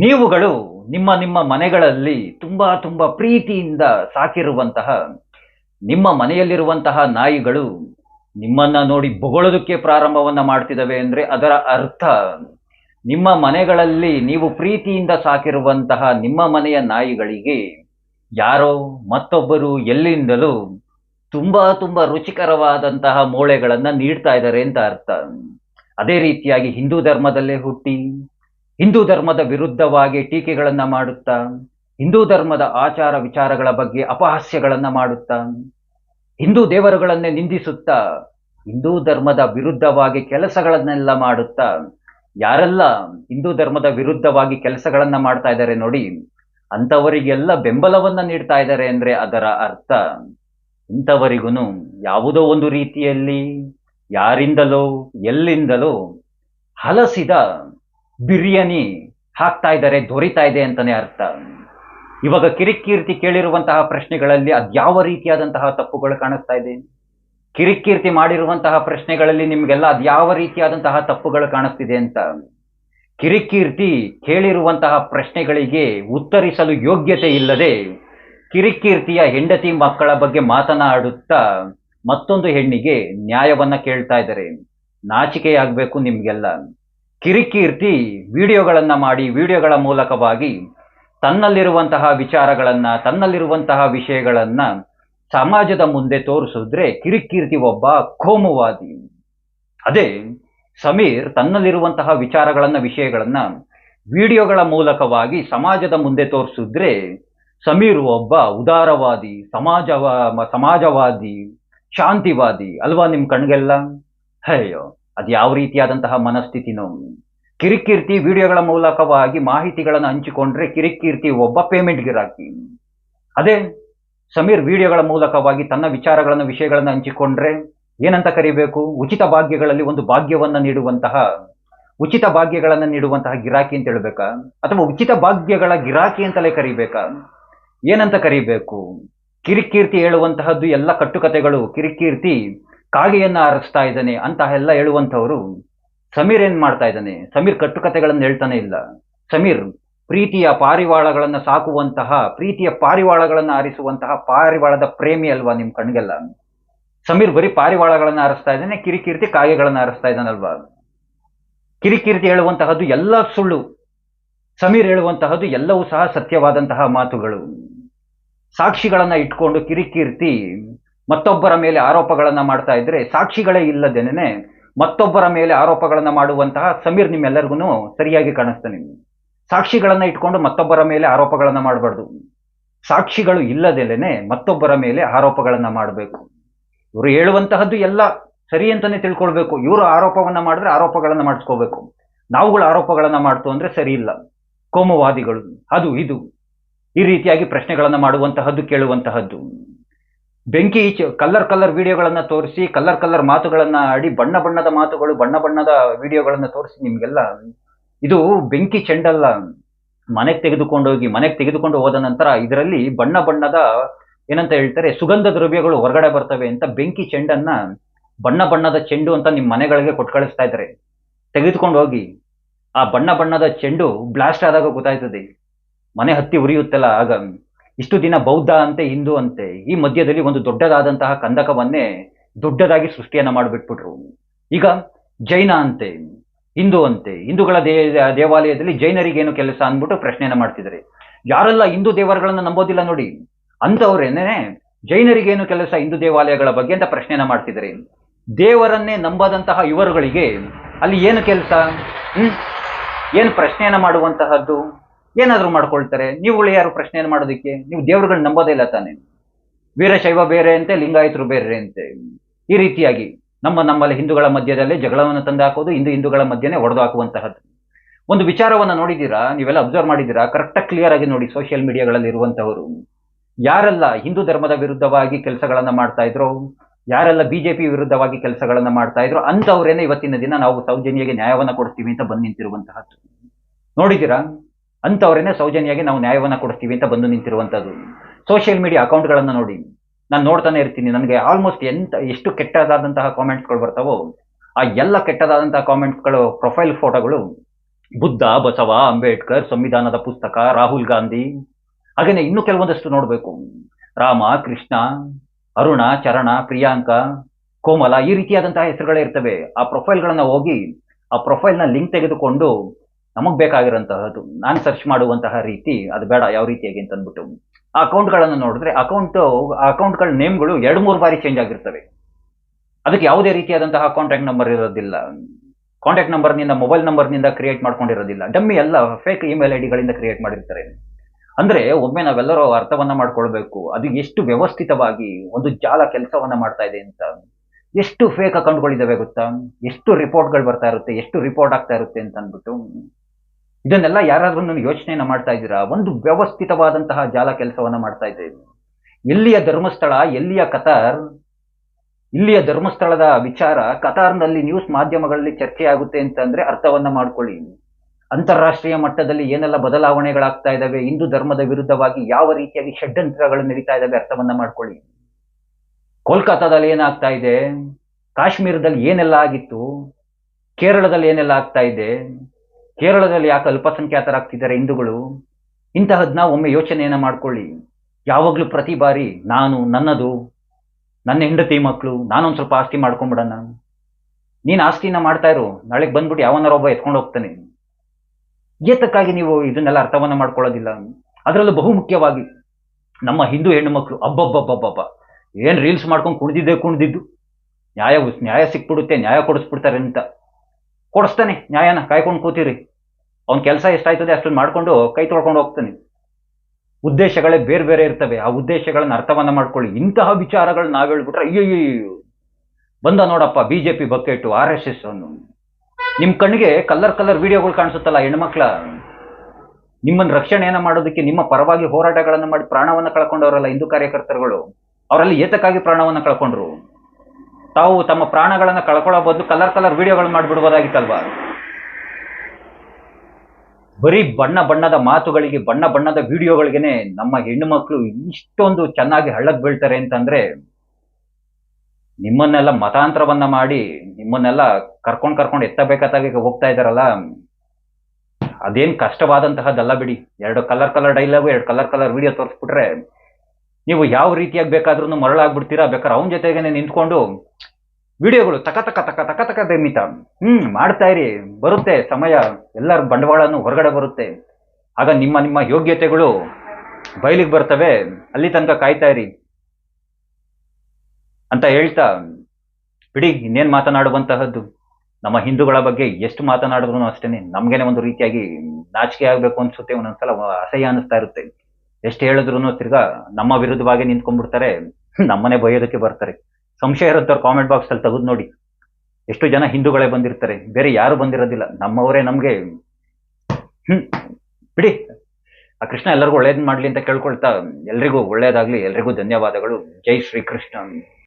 ನೀವುಗಳು ನಿಮ್ಮ ನಿಮ್ಮ ಮನೆಗಳಲ್ಲಿ ತುಂಬಾ ತುಂಬಾ ಪ್ರೀತಿಯಿಂದ ಸಾಕಿರುವಂತಹ, ನಿಮ್ಮ ಮನೆಯಲ್ಲಿರುವಂತಹ ನಾಯಿಗಳು ನಿಮ್ಮನ್ನ ನೋಡಿ ಬೊಗಳೋದಕ್ಕೆ ಪ್ರಾರಂಭವನ್ನ ಮಾಡ್ತಿದ್ದಾವೆ ಅಂದ್ರೆ ಅದರ ಅರ್ಥ, ನಿಮ್ಮ ಮನೆಗಳಲ್ಲಿ ನೀವು ಪ್ರೀತಿಯಿಂದ ಸಾಕಿರುವಂತಹ ನಿಮ್ಮ ಮನೆಯ ನಾಯಿಗಳಿಗೆ ಯಾರೋ ಮತ್ತೊಬ್ಬರು ಎಲ್ಲಿಂದಲೂ ತುಂಬಾ ತುಂಬಾ ರುಚಿಕರವಾದಂತಹ ಮೂಳೆಗಳನ್ನ ನೀಡ್ತಾ ಇದ್ದಾರೆ ಅಂತ ಅರ್ಥ. ಅದೇ ರೀತಿಯಾಗಿ ಹಿಂದೂ ಧರ್ಮದಲ್ಲೇ ಹುಟ್ಟಿ ಹಿಂದೂ ಧರ್ಮದ ವಿರುದ್ಧವಾಗಿ ಟೀಕೆಗಳನ್ನ ಮಾಡುತ್ತಾ, ಹಿಂದೂ ಧರ್ಮದ ಆಚಾರ ವಿಚಾರಗಳ ಬಗ್ಗೆ ಅಪಹಾಸ್ಯಗಳನ್ನ ಮಾಡುತ್ತಾ, ಹಿಂದೂ ದೇವರುಗಳನ್ನೇ ನಿಂದಿಸುತ್ತಾ, ಹಿಂದೂ ಧರ್ಮದ ವಿರುದ್ಧವಾಗಿ ಕೆಲಸಗಳನ್ನೆಲ್ಲ ಮಾಡುತ್ತಾ, ಯಾರೆಲ್ಲ ಹಿಂದೂ ಧರ್ಮದ ವಿರುದ್ಧವಾಗಿ ಕೆಲಸಗಳನ್ನ ಮಾಡ್ತಾ ಇದ್ದಾರೆ ನೋಡಿ, ಅಂಥವರಿಗೆಲ್ಲ ಬೆಂಬಲವನ್ನ ನೀಡ್ತಾ ಇದ್ದಾರೆ ಅಂದ್ರೆ ಅದರ ಅರ್ಥ. ಇಂಥವರಿಗೂ ಯಾವುದೋ ಒಂದು ರೀತಿಯಲ್ಲಿ ಯಾರಿಂದಲೋ, ಎಲ್ಲಿಂದಲೋ ಹಲಸಿದ ಬಿರಿಯಾನಿ ಹಾಕ್ತಾ ಇದ್ದಾರೆ, ದೊರಿತಾ ಇದೆ ಅಂತಾನೆ ಅರ್ಥ. ಇವಾಗ ಕಿರಿಕೀರ್ತಿ ಕೇಳಿರುವಂತಹ ಪ್ರಶ್ನೆಗಳಲ್ಲಿ ಅದ್ಯಾವ ರೀತಿಯಾದಂತಹ ತಪ್ಪುಗಳು ಕಾಣಿಸ್ತಾ ಇದೆ? ಕಿರಿಕೀರ್ತಿ ಮಾಡಿರುವಂತಹ ಪ್ರಶ್ನೆಗಳಲ್ಲಿ ನಿಮ್ಗೆಲ್ಲ ಅದ್ಯಾವ ರೀತಿಯಾದಂತಹ ತಪ್ಪುಗಳು ಕಾಣಿಸ್ತಿದೆ ಅಂತ. ಕಿರಿಕೀರ್ತಿ ಕೇಳಿರುವಂತಹ ಪ್ರಶ್ನೆಗಳಿಗೆ ಉತ್ತರಿಸಲು ಯೋಗ್ಯತೆ ಇಲ್ಲದೆ ಕಿರಿಕೀರ್ತಿಯ ಹೆಂಡತಿ ಮಕ್ಕಳ ಬಗ್ಗೆ ಮಾತನಾಡುತ್ತಾ ಮತ್ತೊಂದು ಹೆಣ್ಣಿಗೆ ನ್ಯಾಯವನ್ನ ಕೇಳ್ತಾ ಇದ್ದಾರೆ. ನಾಚಿಕೆಯಾಗಬೇಕು ನಿಮ್ಗೆಲ್ಲ. ಕಿರಿಕೀರ್ತಿ ವಿಡಿಯೋಗಳನ್ನು ಮಾಡಿ ವಿಡಿಯೋಗಳ ಮೂಲಕವಾಗಿ ತನ್ನಲ್ಲಿರುವಂತಹ ವಿಚಾರಗಳನ್ನು, ತನ್ನಲ್ಲಿರುವಂತಹ ವಿಷಯಗಳನ್ನು ಸಮಾಜದ ಮುಂದೆ ತೋರಿಸಿದ್ರೆ ಕಿರಿಕೀರ್ತಿ ಒಬ್ಬ ಕೋಮುವಾದಿ. ಅದೇ ಸಮೀರ್ ತನ್ನಲ್ಲಿರುವಂತಹ ವಿಚಾರಗಳನ್ನು, ವಿಷಯಗಳನ್ನು ವಿಡಿಯೋಗಳ ಮೂಲಕವಾಗಿ ಸಮಾಜದ ಮುಂದೆ ತೋರಿಸಿದ್ರೆ ಸಮೀರ್ ಒಬ್ಬ ಉದಾರವಾದಿ, ಸಮಾಜವ, ಸಮಾಜವಾದಿ, ಶಾಂತಿವಾದಿ. ಅಲ್ವಾ ನಿಮ್ ಕಣ್ಗೆಲ್ಲ? ಅಯ್ಯೋ. ಅದು ಯಾವ ರೀತಿಯಾದಂತಹ ಮನಸ್ಥಿತಿನೋ. ಕಿರಿಕೀರ್ತಿ ವಿಡಿಯೋಗಳ ಮೂಲಕವಾಗಿ ಮಾಹಿತಿಗಳನ್ನು ಹಂಚಿಕೊಂಡ್ರೆ ಕಿರಿಕೀರ್ತಿ ಒಬ್ಬ ಪೇಮೆಂಟ್ ಗಿರಾಕಿ. ಅದೇ ಸಮೀರ್ ವಿಡಿಯೋಗಳ ಮೂಲಕವಾಗಿ ತನ್ನ ವಿಚಾರಗಳನ್ನು, ವಿಷಯಗಳನ್ನು ಹಂಚಿಕೊಂಡ್ರೆ ಏನಂತ ಕರಿಬೇಕು? ಉಚಿತ ಭಾಗ್ಯಗಳಲ್ಲಿ ಒಂದು ಭಾಗ್ಯವನ್ನ ನೀಡುವಂತಹ, ಉಚಿತ ಭಾಗ್ಯಗಳನ್ನು ನೀಡುವಂತಹ ಗಿರಾಕಿ ಅಂತ ಹೇಳ್ಬೇಕಾ? ಅಥವಾ ಉಚಿತ ಭಾಗ್ಯಗಳ ಗಿರಾಕಿ ಅಂತಲೇ ಕರಿಬೇಕಾ? ಏನಂತ ಕರಿಬೇಕು? ಕಿರಿಕೀರ್ತಿ ಹೇಳುವಂತಹದ್ದು ಎಲ್ಲ ಕಟ್ಟುಕತೆಗಳು. ಕಿರಿಕೀರ್ತಿ ಕಾಗೆಯನ್ನ ಆರಿಸ್ತಾ ಇದ್ದಾನೆ ಅಂತ ಎಲ್ಲ ಹೇಳುವಂಥವ್ರು ಸಮೀರ್ ಏನ್ ಮಾಡ್ತಾ ಇದ್ದಾನೆ? ಸಮೀರ್ ಕಟ್ಟುಕತೆಗಳನ್ನು ಹೇಳ್ತಾನೆ ಇಲ್ಲ. ಸಮೀರ್, ಪ್ರೀತಿಯ ಪಾರಿವಾಳಗಳನ್ನ ಸಾಕುವಂತಹ, ಪ್ರೀತಿಯ ಪಾರಿವಾಳಗಳನ್ನ ಆರಿಸುವಂತಹ ಪಾರಿವಾಳದ ಪ್ರೇಮಿ ಅಲ್ವಾ ನಿಮ್ ಕಣ್ಗೆಲ್ಲ? ಸಮೀರ್ ಬರೀ ಪಾರಿವಾಳಗಳನ್ನ ಆರಿಸ್ತಾ ಇದ್ದಾನೆ, ಕಿರಿಕೀರ್ತಿ ಕಾಗೆಗಳನ್ನ ಆರಿಸ್ತಾ ಇದ್ದಾನಲ್ವಾ? ಕಿರಿಕೀರ್ತಿ ಹೇಳುವಂತಹದ್ದು ಎಲ್ಲ ಸುಳ್ಳು. ಸಮೀರ್ ಹೇಳುವಂತಹದ್ದು ಎಲ್ಲವೂ ಸಹ ಸತ್ಯವಾದಂತಹ ಮಾತುಗಳು. ಸಾಕ್ಷಿಗಳನ್ನ ಇಟ್ಕೊಂಡು ಕಿರಿಕೀರ್ತಿ ಮತ್ತೊಬ್ಬರ ಮೇಲೆ ಆರೋಪಗಳನ್ನ ಮಾಡ್ತಾ ಇದ್ರೆ ಸಾಕ್ಷಿಗಳೇ ಇಲ್ಲದೇನೆ ಮತ್ತೊಬ್ಬರ ಮೇಲೆ ಆರೋಪಗಳನ್ನ ಮಾಡುವಂತಹ ಸಮೀರ್ ನಿಮ್ಮೆಲ್ಲರಿಗೂ ಸರಿಯಾಗಿ ಕಾಣಿಸ್ತಾನೆ. ಸಾಕ್ಷಿಗಳನ್ನ ಇಟ್ಕೊಂಡು ಮತ್ತೊಬ್ಬರ ಮೇಲೆ ಆರೋಪಗಳನ್ನ ಮಾಡಬಾರ್ದು. ಸಾಕ್ಷಿಗಳು ಇಲ್ಲದೇನೆ ಮತ್ತೊಬ್ಬರ ಮೇಲೆ ಆರೋಪಗಳನ್ನ ಮಾಡಬೇಕು. ಇವರು ಹೇಳುವಂತಹದ್ದು ಎಲ್ಲ ಸರಿ ಅಂತಾನೆ ತಿಳ್ಕೊಳ್ಬೇಕು. ಇವರು ಆರೋಪವನ್ನ ಮಾಡಿದ್ರೆ ಆರೋಪಗಳನ್ನ ಮಾಡಿಸ್ಕೋಬೇಕು ನಾವುಗಳು ಆರೋಪಗಳನ್ನ ಮಾಡ್ತು ಅಂದ್ರೆ ಸರಿ ಇಲ್ಲ. ಕೋಮುವಾದಿಗಳು. ಅದು ಇದು. ಈ ರೀತಿಯಾಗಿ ಪ್ರಶ್ನೆಗಳನ್ನ ಮಾಡುವಂತಹದ್ದು, ಕೇಳುವಂತಹದ್ದು. ಬೆಂಕಿ ಕಲರ್ ಕಲರ್ ವಿಡಿಯೋಗಳನ್ನ ತೋರಿಸಿ ಕಲರ್ ಕಲರ್ ಮಾತುಗಳನ್ನ ಆಡಿ, ಬಣ್ಣ ಬಣ್ಣದ ಮಾತುಗಳು, ಬಣ್ಣ ಬಣ್ಣದ ವಿಡಿಯೋಗಳನ್ನ ತೋರಿಸಿ ನಿಮ್ಗೆಲ್ಲ ಇದು ಬೆಂಕಿ ಚೆಂಡಲ್ಲ. ಮನೆಗೆ ತೆಗೆದುಕೊಂಡು ಹೋಗಿ ಮನೆಗೆ ತೆಗೆದುಕೊಂಡು ಹೋದ ನಂತರ ಇದರಲ್ಲಿ ಬಣ್ಣ ಬಣ್ಣದ ಏನಂತ ಹೇಳ್ತಾರೆ, ಸುಗಂಧ ದ್ರವ್ಯಗಳು ಹೊರಗಡೆ ಬರ್ತವೆ ಅಂತ ಬೆಂಕಿ ಚೆಂಡನ್ನ ಬಣ್ಣ ಬಣ್ಣದ ಚೆಂಡು ಅಂತ ನಿಮ್ಮ ಮನೆಗಳಿಗೆ ಕೊಟ್ಟು ಕಳಿಸ್ತಾ ಇದ್ದಾರೆ. ತೆಗೆದುಕೊಂಡು ಹೋಗಿ, ಆ ಬಣ್ಣ ಬಣ್ಣದ ಚೆಂಡು ಬ್ಲಾಸ್ಟ್ ಆದಾಗ ಗೊತ್ತಾಯ್ತದೆ. ಮನೆ ಹತ್ತಿ ಉರಿಯುತ್ತಲ್ಲ ಆಗ. ಇಷ್ಟು ದಿನ ಬೌದ್ಧ ಅಂತೆ ಹಿಂದೂ ಅಂತೆ, ಈ ಮಧ್ಯದಲ್ಲಿ ಒಂದು ದೊಡ್ಡದಾದಂತಹ ಕಂದಕವನ್ನೇ ದೊಡ್ಡದಾಗಿ ಸೃಷ್ಟಿಯನ್ನ ಮಾಡಿಬಿಟ್ಬಿಟ್ರು. ಈಗ ಜೈನ ಅಂತೆ, ಹಿಂದೂ ಅಂತೆ, ಹಿಂದೂಗಳ ದೇ, ದೇವಾಲಯದಲ್ಲಿ ಜೈನರಿಗೇನು ಕೆಲಸ ಅಂದ್ಬಿಟ್ಟು ಪ್ರಶ್ನೆಯನ್ನ ಮಾಡ್ತಿದ್ದಾರೆ. ಯಾರೆಲ್ಲ ಹಿಂದೂ ದೇವರುಗಳನ್ನ ನಂಬೋದಿಲ್ಲ ನೋಡಿ, ಅಂಥವ್ರೇನೆ ಜೈನರಿಗೇನು ಕೆಲಸ ಹಿಂದೂ ದೇವಾಲಯಗಳ ಬಗ್ಗೆ ಅಂತ ಪ್ರಶ್ನೆಯನ್ನ ಮಾಡ್ತಿದ್ದಾರೆ. ದೇವರನ್ನೇ ನಂಬದಂತಹ ಇವರುಗಳಿಗೆ ಅಲ್ಲಿ ಏನು ಕೆಲಸ? ಹ್ಮ್? ಏನು ಪ್ರಶ್ನೆಯನ್ನ ಮಾಡುವಂತಹದ್ದು? ಏನಾದ್ರೂ ಮಾಡ್ಕೊಳ್ತಾರೆ. ನೀವುಗಳು ಯಾರು ಪ್ರಶ್ನೆಯನ್ನು ಮಾಡೋದಕ್ಕೆ? ನೀವು ದೇವರುಗಳನ್ನ ನಂಬೋದೇ ಇಲ್ಲ ತಾನೆ. ವೀರಶೈವ ಬೇರೆ ಅಂತೆ, ಲಿಂಗಾಯತರು ಬೇರೆ ಅಂತೆ. ಈ ರೀತಿಯಾಗಿ ನಮ್ಮ ನಮ್ಮಲ್ಲಿ ಹಿಂದೂಗಳ ಮಧ್ಯದಲ್ಲೇ ಜಗಳವನ್ನು ತಂದು ಹಾಕೋದು ಹಿಂದೂ ಹಿಂದೂಗಳ ಮಧ್ಯನೇ ಒಡೆದು ಹಾಕುವಂತಹದ್ದು ಒಂದು ವಿಚಾರವನ್ನ ನೋಡಿದ್ದೀರಾ? ನೀವೆಲ್ಲ ಅಬ್ಸರ್ವ್ ಮಾಡಿದ್ದೀರಾ? ಕರೆಕ್ಟಾಗಿ ಕ್ಲಿಯರ್ ಆಗಿ ನೋಡಿ ಸೋಷಿಯಲ್ ಮೀಡಿಯಾಗಳಲ್ಲಿ ಇರುವಂತವರು. ಯಾರೆಲ್ಲ ಹಿಂದೂ ಧರ್ಮದ ವಿರುದ್ಧವಾಗಿ ಕೆಲಸಗಳನ್ನು ಮಾಡ್ತಾ ಇದ್ರು, ಯಾರೆಲ್ಲ ಬಿಜೆಪಿ ವಿರುದ್ಧವಾಗಿ ಕೆಲಸಗಳನ್ನು ಮಾಡ್ತಾ ಇದ್ರು, ಅಂಥವ್ರೇನೆ ಇವತ್ತಿನ ದಿನ ನಾವು ಸೌಜನ್ಯಗೆ ನ್ಯಾಯವನ್ನ ಕೊಡ್ತೀವಿ ಅಂತ ಬಂದು ನಿಂತಿರುವಂತಹದ್ದು. ನೋಡಿದ್ದೀರಾ? ಅಂಥವ್ರೇನೆ ಸೌಜನ್ಯಾಗಿ ನಾವು ನ್ಯಾಯವನ್ನ ಕೊಡ್ತೀವಿ ಅಂತ ಬಂದು ನಿಂತಿರುವಂತದ್ದು ಸೋಷಿಯಲ್ ಮೀಡಿಯಾ ಅಕೌಂಟ್ಗಳನ್ನು ನೋಡಿ. ನಾನು ನೋಡ್ತಾನೆ ಇರ್ತೀನಿ. ನನಗೆ ಆಲ್ಮೋಸ್ಟ್ ಎಂತ, ಎಷ್ಟು ಕೆಟ್ಟದಾದಂತಹ ಕಾಮೆಂಟ್ಸ್ಗಳು ಬರ್ತಾವೋ, ಆ ಎಲ್ಲ ಕೆಟ್ಟದಾದಂತಹ ಕಾಮೆಂಟ್ಸ್ಗಳು ಪ್ರೊಫೈಲ್ ಫೋಟೋಗಳು ಬುದ್ಧ, ಬಸವ, ಅಂಬೇಡ್ಕರ್, ಸಂವಿಧಾನದ ಪುಸ್ತಕ, ರಾಹುಲ್ ಗಾಂಧಿ, ಹಾಗೇನೆ ಇನ್ನು ಕೆಲವೊಂದಷ್ಟು ನೋಡಬೇಕು. ರಾಮ, ಕೃಷ್ಣ, ಅರುಣ, ಚರಣ, ಪ್ರಿಯಾಂಕ, ಕೋಮಲ ಈ ರೀತಿಯಾದಂತಹ ಹೆಸರುಗಳೇ ಇರ್ತವೆ. ಆ ಪ್ರೊಫೈಲ್ಗಳನ್ನ ಹೋಗಿ, ಆ ಪ್ರೊಫೈಲ್ನ ಲಿಂಕ್ ತೆಗೆದುಕೊಂಡು ನಮಗ್ ಬೇಕಾಗಿರೋಂತಹದ್ದು ನಾನು ಸರ್ಚ್ ಮಾಡುವಂತಹ ರೀತಿ ಅದು ಬೇಡ, ಯಾವ ರೀತಿಯಾಗಿ ಅಂತ ಅಂದ್ಬಿಟ್ಟು. ಆ ಅಕೌಂಟ್ಗಳನ್ನು ನೋಡಿದ್ರೆ ಅಕೌಂಟ್ ಅಕೌಂಟ್ಗಳ ನೇಮ್ಗಳು ಎರಡು ಮೂರು ಬಾರಿ ಚೇಂಜ್ ಆಗಿರ್ತವೆ. ಅದಕ್ಕೆ ಯಾವುದೇ ರೀತಿಯಾದಂತಹ ಕಾಂಟ್ಯಾಕ್ಟ್ ನಂಬರ್ ಇರೋದಿಲ್ಲ. ಕಾಂಟ್ಯಾಕ್ಟ್ ನಂಬರ್ನಿಂದ ಮೊಬೈಲ್ ನಂಬರ್ನಿಂದ ಕ್ರಿಯೇಟ್ ಮಾಡ್ಕೊಂಡಿರೋದಿಲ್ಲ. ಡಮ್ಮಿ ಎಲ್ಲ ಫೇಕ್ ಇಮೇಲ್ ಐ ಡಿಗಳಿಂದ ಕ್ರಿಯೇಟ್ ಮಾಡಿರ್ತಾರೆ. ಅಂದ್ರೆ ಒಮ್ಮೆ ನಾವೆಲ್ಲರೂ ಅರ್ಥವನ್ನ ಮಾಡ್ಕೊಳ್ಬೇಕು. ಅದು ಎಷ್ಟು ವ್ಯವಸ್ಥಿತವಾಗಿ ಒಂದು ಜಾಲ ಕೆಲಸವನ್ನ ಮಾಡ್ತಾ ಇದೆ ಅಂತ. ಎಷ್ಟು ಫೇಕ್ ಅಕೌಂಟ್ಗಳಿದಾವೆ ಗೊತ್ತಾ? ಎಷ್ಟು ರಿಪೋರ್ಟ್ಗಳು ಬರ್ತಾ ಇರುತ್ತೆ? ಎಷ್ಟು ರಿಪೋರ್ಟ್ ಆಗ್ತಾ ಇರುತ್ತೆ ಅಂತ ಅಂದ್ಬಿಟ್ಟು. ಇದನ್ನೆಲ್ಲ ಯಾರಾದ್ರೂ ಯೋಚನೆಯನ್ನ ಮಾಡ್ತಾ ಇದ್ದೀರಾ? ಒಂದು ವ್ಯವಸ್ಥಿತವಾದಂತಹ ಜಾಲ ಕೆಲಸವನ್ನ ಮಾಡ್ತಾ ಇದ್ದೆ. ಎಲ್ಲಿಯ ಧರ್ಮಸ್ಥಳ, ಎಲ್ಲಿಯ ಕತಾರ್? ಇಲ್ಲಿಯ ಧರ್ಮಸ್ಥಳದ ವಿಚಾರ, ಕತಾರ್ನಲ್ಲಿ ನ್ಯೂಸ್ ಮಾಧ್ಯಮಗಳಲ್ಲಿ ಚರ್ಚೆ ಆಗುತ್ತೆ ಅಂತಂದ್ರೆ ಅರ್ಥವನ್ನ ಮಾಡ್ಕೊಳ್ಳಿ. ಅಂತಾರಾಷ್ಟ್ರೀಯ ಮಟ್ಟದಲ್ಲಿ ಏನೆಲ್ಲ ಬದಲಾವಣೆಗಳಾಗ್ತಾ ಇದಾವೆ, ಹಿಂದೂ ಧರ್ಮದ ವಿರುದ್ಧವಾಗಿ ಯಾವ ರೀತಿಯಾಗಿ ಷಡ್ಯಂತ್ರಗಳು ನಡೀತಾ ಇದಾವೆ ಅರ್ಥವನ್ನ ಮಾಡ್ಕೊಳ್ಳಿ. ಕೋಲ್ಕತ್ತಾದಲ್ಲಿ ಏನಾಗ್ತಾ ಇದೆ? ಕಾಶ್ಮೀರದಲ್ಲಿ ಏನೆಲ್ಲ ಆಗಿತ್ತು? ಕೇರಳದಲ್ಲಿ ಏನೆಲ್ಲ ಆಗ್ತಾ ಇದೆ? ಕೇರಳದಲ್ಲಿ ಯಾಕೆ ಅಲ್ಪಸಂಖ್ಯಾತರಾಗ್ತಿದ್ದಾರೆ ಹಿಂದೂಗಳು. ಇಂತಹದ್ನ ಒಮ್ಮೆ ಯೋಚನೆಯನ್ನ ಮಾಡ್ಕೊಳ್ಳಿ. ಯಾವಾಗ್ಲೂ ಪ್ರತಿ ಬಾರಿ ನಾನು, ನನ್ನದು, ನನ್ನ ಹೆಂಡತಿ ಮಕ್ಕಳು ನಾನೊಂದು ಸ್ವಲ್ಪ ಆಸ್ತಿ ಮಾಡ್ಕೊಂಡ್ಬಿಡೋಣ ನೀನು ಆಸ್ತಿನ ಮಾಡ್ತಾ ಇರು, ನಾಳೆಗೆ ಬಂದ್ಬಿಟ್ಟು ಯಾವನಾರ ಒಬ್ಬ ಎತ್ಕೊಂಡು ಹೋಗ್ತಾನೆ. ಏತಕ್ಕಾಗಿ ನೀವು ಇದನ್ನೆಲ್ಲ ಅರ್ಥವನ್ನ ಮಾಡ್ಕೊಳ್ಳೋದಿಲ್ಲ. ಅದರಲ್ಲೂ ಬಹು ಮುಖ್ಯವಾಗಿ ನಮ್ಮ ಹಿಂದೂ ಹೆಣ್ಣು ಮಕ್ಕಳು ಅಬ್ಬಬ್ಬಬ್ಬಬ್ಬ ಏನು ರೀಲ್ಸ್ ಮಾಡ್ಕೊಂಡು ಕುಣಿದಿದ್ದೆ ಕುಣಿದಿದ್ದು. ನ್ಯಾಯ ನ್ಯಾಯ ಸಿಕ್ಬಿಡುತ್ತೆ, ನ್ಯಾಯ ಕೊಡಿಸ್ಬಿಡ್ತಾರೆ ಅಂತ. ಕೊಡಿಸ್ತಾನೆ, ನ್ಯಾಯನ ಕಾಯ್ಕೊಂಡು ಕೂತಿರಿ. ಅವನ ಕೆಲಸ ಎಷ್ಟಾಯ್ತದೆ ಅಷ್ಟನ್ನು ಮಾಡ್ಕೊಂಡು ಕೈ ತೊಳ್ಕೊಂಡು ಹೋಗ್ತಾನೆ. ಉದ್ದೇಶಗಳೇ ಬೇರೆ ಬೇರೆ ಇರ್ತವೆ. ಆ ಉದ್ದೇಶಗಳನ್ನ ಅರ್ಥವನ್ನ ಮಾಡ್ಕೊಳ್ಳಿ. ಇಂತಹ ವಿಚಾರಗಳು ನಾವು ಹೇಳ್ಬಿಟ್ರೆ ಅಯ್ಯೋ ಬಂದ ನೋಡಪ್ಪ B J P bucket, R S S ಅನ್ನು. ನಿಮ್ ಕಣ್ಣಿಗೆ ಕಲರ್ ಕಲರ್ ವಿಡಿಯೋಗಳು ಕಾಣಿಸುತ್ತಲ್ಲ, ಹೆಣ್ಮಕ್ಳ? ನಿಮ್ಮನ್ನ ರಕ್ಷಣೆಯನ್ನ ಮಾಡೋದಕ್ಕೆ ನಿಮ್ಮ ಪರವಾಗಿ ಹೋರಾಟಗಳನ್ನು ಮಾಡಿ ಪ್ರಾಣವನ್ನ ಕಳ್ಕೊಂಡವರಲ್ಲ ಹಿಂದೂ ಕಾರ್ಯಕರ್ತರುಗಳು. ಅವರಲ್ಲಿ ಏತಕ್ಕಾಗಿ ಪ್ರಾಣವನ್ನ ಕಳ್ಕೊಂಡ್ರು? ತಾವು ತಮ್ಮ ಪ್ರಾಣಗಳನ್ನು ಕಳ್ಕೊಳ್ಳೋ ಬದಲು ಕಲರ್ ಕಲರ್ ವಿಡಿಯೋಗಳು ಮಾಡಿಬಿಡ್ಬೋದಾಗಿತ್ತಲ್ವಾ? ಬರೀ ಬಣ್ಣ ಬಣ್ಣದ ಮಾತುಗಳಿಗೆ, ಬಣ್ಣ ಬಣ್ಣದ ವಿಡಿಯೋಗಳಿಗೆ ನಮ್ಮ ಹೆಣ್ಣು ಮಕ್ಕಳು ಇಷ್ಟೊಂದು ಚೆನ್ನಾಗಿ ಹಳ್ಳಕ್ಕೆ ಬೀಳ್ತಾರೆ ಅಂತಂದ್ರೆ ನಿಮ್ಮನ್ನೆಲ್ಲ ಮತಾಂತರವನ್ನ ಮಾಡಿ, ನಿಮ್ಮನ್ನೆಲ್ಲ ಕರ್ಕೊಂಡು ಕರ್ಕೊಂಡು ಎತ್ತಬೇಕಾದಾಗ ಹೋಗ್ತಾ ಇದಾರಲ್ಲ ಅದೇನ್ ಕಷ್ಟವಾದಂತಹದ್ದಲ್ಲ ಬಿಡಿ. ಎರಡು ಕಲರ್ ಕಲರ್ ಡೈಲಾಗು ಎರಡು ಕಲರ್ ಕಲರ್ ವಿಡಿಯೋ ತೋರಿಸ್ಬಿಟ್ರೆ ನೀವು ಯಾವ ರೀತಿಯಾಗಿ ಬೇಕಾದ್ರೂ ಮರಳಾಗ್ಬಿಡ್ತೀರಾ ಬೇಕಾದ್ರೆ ಅವನ ಜೊತೆಗೇನೆ ನಿಂತ್ಕೊಂಡು ವಿಡಿಯೋಗಳು ತಕ ತಕ ತಕ ತಕ ತಕ ದಮಿತ ಹ್ಮ್, ಮಾಡ್ತಾ ಇರಿ. ಬರುತ್ತೆ, ಸಮಯ, ಎಲ್ಲರ ಬಂಡವಾಳನು ಹೊರಗಡೆ ಬರುತ್ತೆ. ಆಗ ನಿಮ್ಮ ನಿಮ್ಮ ಯೋಗ್ಯತೆಗಳು ಬಯಲಿಗೆ ಬರ್ತವೆ. ಅಲ್ಲಿ ತನಕ ಕಾಯ್ತಾ ಇರಿ. ಅಂತ ಹೇಳ್ತಾ, ಬಿಡಿ, ಇನ್ನೇನ್ ಮಾತನಾಡುವಂತಹದ್ದು? ನಮ್ಮ ಹಿಂದೂಗಳ ಬಗ್ಗೆ ಎಷ್ಟು ಮಾತನಾಡಿದ್ರು ಅಷ್ಟೇನೆ. ನಮ್ಗೇನೆ ಒಂದು ರೀತಿಯಾಗಿ ನಾಚಿಕೆ ಆಗ್ಬೇಕು ಅನ್ಸುತ್ತೆ, ಒಂದೊಂದ್ಸಲ ಅಸಹ್ಯ ಅನಿಸ್ತಾ ಇರುತ್ತೆ. ಎಷ್ಟು ಹೇಳಿದ್ರು ತಿರ್ಗಾ ನಮ್ಮ ವಿರುದ್ಧವಾಗಿ ನಿಂತ್ಕೊಂಡ್ಬಿಡ್ತಾರೆ. ನಮ್ಮನೆ ಬಯೋದಕ್ಕೆ ಬರ್ತಾರೆ. ಸಂಶಯ ಇರುತ್ತವ್ರು ಕಾಮೆಂಟ್ ಬಾಕ್ಸ್ ಅಲ್ಲಿ ತೆಗೆದು ನೋಡಿ. ಎಷ್ಟು ಜನ ಹಿಂದೂಗಳೇ ಬಂದಿರ್ತಾರೆ. ಬೇರೆ ಯಾರು ಬಂದಿರೋದಿಲ್ಲ. ನಮ್ಮವರೇ ನಮ್ಗೆ, ಹ್ಮ್, ಬಿಡಿ. ಆ ಕೃಷ್ಣ ಎಲ್ಲರಿಗೂ ಒಳ್ಳೇದ್ ಮಾಡ್ಲಿ ಅಂತ ಕೇಳ್ಕೊಳ್ತಾ ಎಲ್ರಿಗೂ ಒಳ್ಳೇದಾಗ್ಲಿ. ಎಲ್ರಿಗೂ ಧನ್ಯವಾದಗಳು. ಜೈ ಶ್ರೀ ಕೃಷ್ಣ